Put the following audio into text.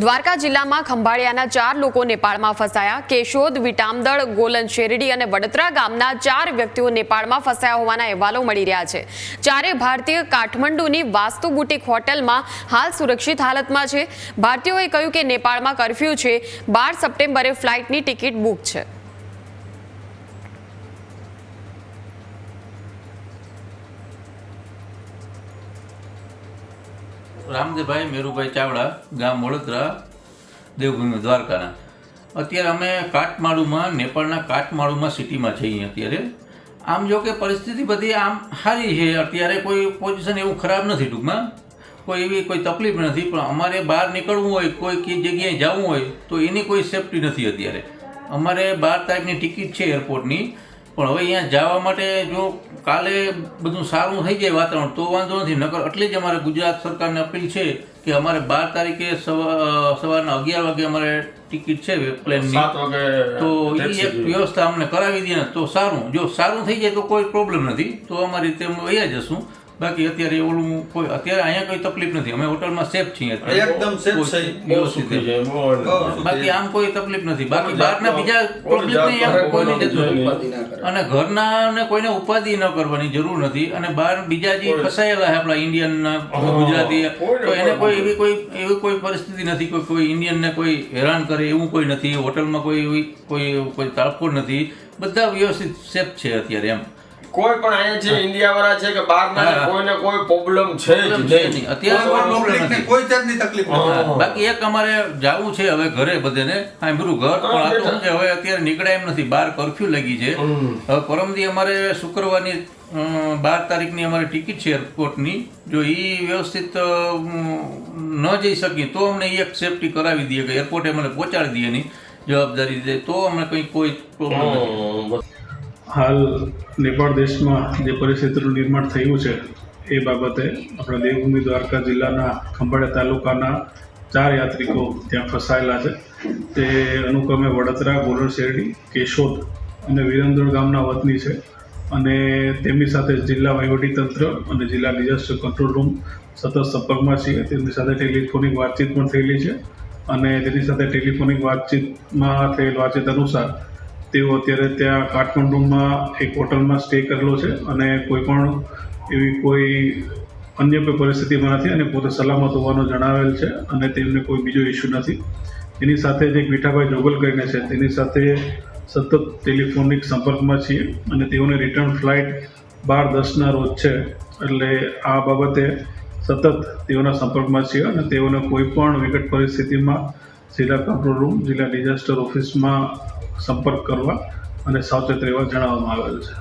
દ્વારકા જિલ્લામાં ખંભાળિયાના ચાર લોકો નેપાળમાં ફસાયા. કેશોદ, વિટામદળ, ગોલન શેરડી અને વડોદરા ગામના ચાર વ્યક્તિઓ નેપાળમાં ફસાયા હોવાના અહેવાલો મળી રહ્યા છે. ચારે ભારતીય કાઠમંડુની વાસ્તુ બુટીક હોટલમાં હાલ સુરક્ષિત હાલતમાં છે. ભારતીયોએ કહ્યું કે નેપાળમાં કરફ્યુ છે. બાર સપ્ટેમ્બરે ફ્લાઇટની ટિકિટ બુક છે. રામદેવભાઈ, મેરુભાઈ ચાવડા, ગામ વડોદરા, દેવભૂમિ દ્વારકાના. અત્યારે અમે કાઠમાળુમાં નેપાળના કાઠમાળુમાં સિટીમાં છીએ અત્યારે. આમ જો કે પરિસ્થિતિ બધી આમ સારી છે. અત્યારે કોઈ પોઝિશન એવું ખરાબ નથી ટૂંકમાં. કોઈ એવી કોઈ તકલીફ નથી, પણ અમારે બહાર નીકળવું હોય, કોઈ કઈ જગ્યાએ જવું હોય, તો એની કોઈ સેફટી નથી અત્યારે. અમારે બાર તારીખની ટિકિટ છે એરપોર્ટની. પણ હવે અહીંયા જવા માટે જો કાલે બધું સારું થઈ જાય વાતાવરણ તો વાંધો નથી. નકર એટલી જ અમારે ગુજરાત સરકારને અપીલ છે કે અમારે બાર તારીખે સવારના અગિયાર વાગે અમારે ટિકિટ છે પ્લેનની. તો એ એક વ્યવસ્થા અમને કરાવી દે ને તો સારું. જો સારું થઈ જાય તો કોઈ પ્રોબ્લેમ નથી. તો અમારી રીતે અમે વૈયા જશું. બાકી અત્યારે ઓલું કોઈ અત્યારે અહીંયા કોઈ તકલીફ નથી. અમે હોટલમાં સેફ છીએ એકદમ સેફ છે. બાકી આમ કોઈ તકલીફ નથી. બાકી બહારના બીજા પ્રોબ્લેમ એમ કોઈને કોઈ જતું. અને ઘરના ને કોઈને ઉપાધિ ન કરવાની જરૂર નથી. અને બહાર બીજા જે ફસાયેલા છે આપણા ઇન્ડિયન હા, ગુજરાતી તો એને કોઈ એવી કોઈ એવી કોઈ પરિસ્થિતિ નથી કોઈ કોઈ ઇન્ડિયન ને કોઈ હેરાન કરે એવું કોઈ નથી. હોટલમાં કોઈ એવી કોઈ કોઈ તાળફોડ નથી. બધા વ્યવસ્થિત સેફ છે અત્યારે એમ. કોઈ પણ અહીંયા છે ઇન્ડિયા વાળા છે કે બહાર ના કોઈને કોઈ પ્રોબ્લેમ છે જ નહીં. અત્યારે કોઈ પ્રોબ્લેમ નથી. કોઈ જાતની તકલીફ નથી. બાકી એક અમારે જાવું છે હવે ઘરે બધાને. સાંભળ્યું ઘર પણ આ તો શું છે હવે અત્યારે નીકળાય એમ નથી. બાર કર્ફ્યુ લાગી છે. હવે પરમદી અમારે શુક્રવારની બાર તારીખની અમારી ટિકિટ છે એરપોર્ટની જો એ વ્યવસ્થિત ન જઈ શકીએ તો અમને એક સેફટી કરાવી દઈએ કે એરપોર્ટે મને પહોંચાડી દઈએ ની જવાબદારી દે. તો અમને કંઈ કોઈ પ્રોબ્લેમ નથી. હાલ નેપાળ દેશમાં જે પરિસ્થિતિનું નિર્માણ થયું છે, એ બાબતે આપણા દેવભૂમિ દ્વારકા જિલ્લાના ખંભાળિયા તાલુકાના ચાર યાત્રિકો ત્યાં ફસાયેલા છે. તે અનુક્રમે વડોદરા, ગોરડ, શેરડી, કેશોદ અને વિરંદર ગામના વતની છે અને તેમની સાથે જિલ્લા વહીવટીતંત્ર અને જિલ્લા ડિઝાસ્ટર કંટ્રોલ રૂમ સતત સંપર્કમાં છીએ તેમની સાથે ટેલિફોનિક વાતચીત પણ થયેલી છે અને તેની સાથે ટેલિફોનિક વાતચીતમાં થયેલ વાતચીત અનુસાર તેઓ અત્યારે ત્યાં કાઠમંડુમાં એક હોટલમાં સ્ટે કરેલો છે અને કોઈ પણ એવી કોઈ અન્ય કોઈ પરિસ્થિતિમાં નથી અને પોતે સલામત હોવાનું જણાવેલ છે અને તેમને કોઈ બીજો ઇસ્યુ નથી. એની સાથે જ મીઠાભાઈ જોગલ કરીને છે, તેની સાથે સતત ટેલિફોનિક સંપર્કમાં છીએ અને તેઓને રિટર્ન ફ્લાઇટ બાર દસના રોજ છે. એટલે આ બાબતે સતત તેઓના સંપર્કમાં છીએ અને તેઓને કોઈ પણ વિકટ પરિસ્થિતિમાં જિલ્લા કંટ્રોલ રૂમ જિલ્લા ડિઝાસ્ટર ઓફિસમાં સંપર્ક કરવા અને સાવચેત રહેવા જણાવવામાં આવેલ છે.